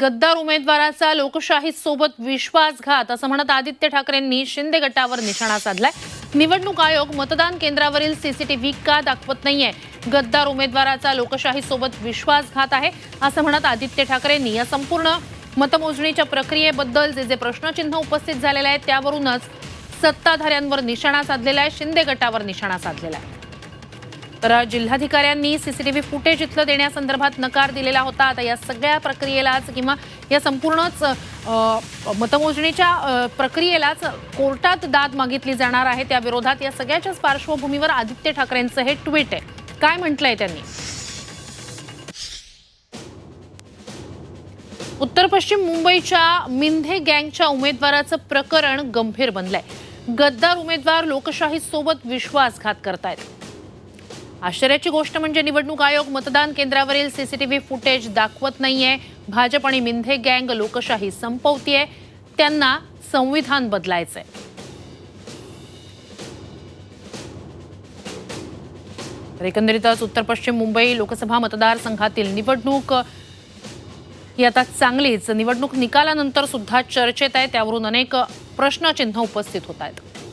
गद्दार उमेदवाराचा लोकशाही सोबत विश्वासघात असं म्हणत आदित्य ठाकरेंनी शिंदे गटावर निशाणा साधलाय. निवडणूक आयोग मतदान केंद्रावरील सीसीटीव्ही का दाखवत नाहीये? गद्दार उमेदवाराचा लोकशाही सोबत विश्वासघात आहे असं म्हणत आदित्य ठाकरेंनी या संपूर्ण मतमोजणीच्या प्रक्रियेबद्दल जे जे प्रश्नचिन्ह उपस्थित झालेले आहेत त्यावरूनच सत्ताधाऱ्यांवर निशाणा साधलेला आहे शिंदे गटावर निशाणा साधलेला आहे. तर जिल्हाधिकाऱ्यांनी सीसीटीव्ही फुटेज इथलं देण्यासंदर्भात नकार दिलेला होता. आता या सगळ्या प्रक्रियेलाच किंवा या संपूर्णच मतमोजणीच्या प्रक्रियेलाच कोर्टात दाद मागितली जाणार आहे. त्या विरोधात या सगळ्याच्याच पार्श्वभूमीवर आदित्य ठाकरेंचं हे ट्विट आहे. काय म्हटलंय त्यांनी? उत्तर पश्चिम मुंबईच्या मिंधे गँगच्या उमेदवाराचं प्रकरण गंभीर बनलंय. गद्दार उमेदवार लोकशाहीसोबत विश्वासघात करतायत. आश्चर्याची गोष्ट म्हणजे निवडणूक आयोग मतदान केंद्रावरील सीसीटीव्ही फुटेज दाखवत नाहीये. भाजप आणि मिंधे गँग लोकशाही संपवतीये. त्यांना संविधान बदलायचंय. एकंदरीतच उत्तर पश्चिम मुंबई लोकसभा मतदारसंघातील निवडणूक ही आता चांगलीच. निवडणूक निकालानंतर सुद्धा चर्चेत आहे. त्यावरून अनेक प्रश्नचिन्ह उपस्थित होत आहेत.